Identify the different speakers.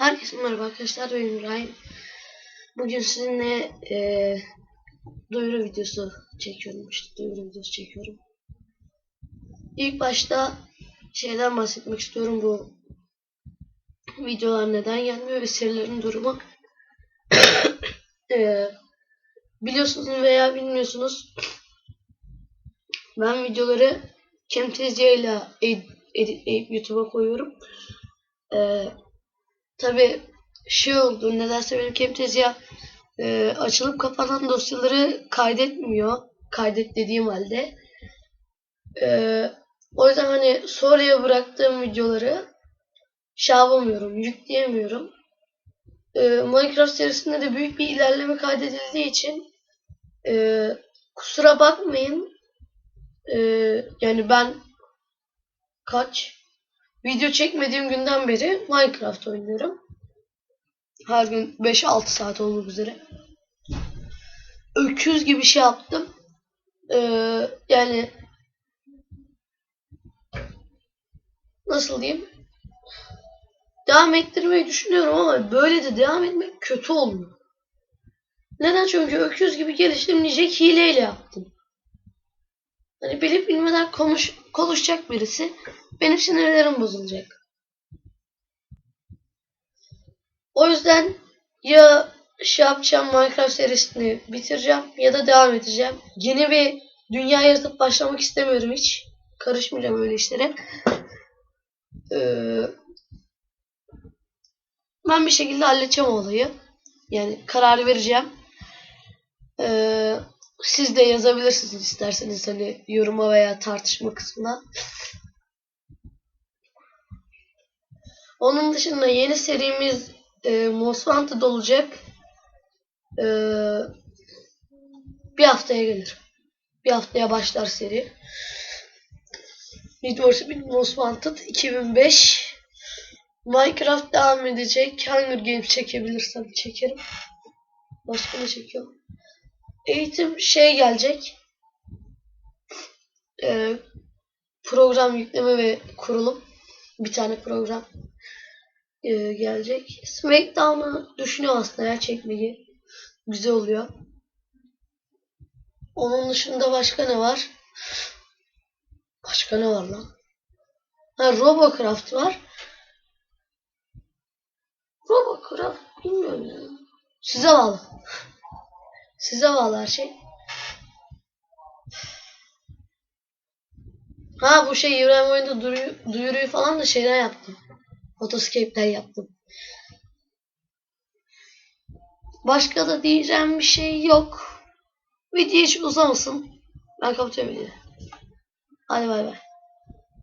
Speaker 1: Herkese merhaba arkadaşlar ben İbrahim. Bugün sizinle eee duyuru videosu çekiyorum işte duyuru videosu çekiyorum. İlk başta şeyden bahsetmek istiyorum bu videolar neden gelmiyor ve serilerin durumu. Eee, biliyorsunuz veya bilmiyorsunuz ben videoları Camtasia ile edit editleyip YouTube'a koyuyorum. Eee Tabi şey oldu nedense benim Camtasia e, açılıp kapanan dosyaları kaydetmiyor. Kaydet dediğim halde. E, o yüzden hani sonraya bıraktığım videoları şey yapamıyorum, yükleyemiyorum. E, Minecraft serisinde de büyük bir ilerleme kaydedildiği için e, kusura bakmayın. E, yani ben kaç Video çekmediğim günden beri Minecraft oynuyorum. Her gün 5-6 saat olmak üzere. Öküz gibi şey yaptım. Ee, yani nasıl diyeyim? Devam ettirmeyi düşünüyorum ama böyle de devam etmek kötü olmuyor. Neden? Çünkü öküz gibi geliştirmeyecek hileyle yaptım. Hani bilip bilmeden konuş, konuşacak birisi benim sinirlerim bozulacak. O yüzden ya şey yapacağım Minecraft serisini bitireceğim ya da devam edeceğim. Yeni bir dünya yaratıp başlamak istemiyorum hiç. Karışmayacağım öyle işlere. Ee, ben bir şekilde halledeceğim olayı. Yani karar vereceğim. Ee, siz de yazabilirsiniz isterseniz hani yoruma veya tartışma kısmına. Onun dışında yeni serimiz e, Most Wanted olacak. E, bir haftaya gelir. Bir haftaya başlar seri. Need for Speed Most Wanted 2005 Minecraft devam edecek. Hunger Games çekebilirsem çekerim. Başka ne çekiyorum? Eğitim şey gelecek. E, program yükleme ve kurulum. Bir tane program e, gelecek. Smackdown'u düşünüyor aslında ya çekmeyi. Güzel oluyor. Onun dışında başka ne var? Başka ne var lan? Ha Robocraft var. Robocraft bilmiyorum ya. Size bağlı. Size bağlı her şey. Ha bu şey İbrahim oyunda duyuruyu, falan da şeyden yaptım. Photoscape'den yaptım. Başka da diyeceğim bir şey yok. Video hiç uzamasın. Ben kapatıyorum videoyu. Hadi bay bay.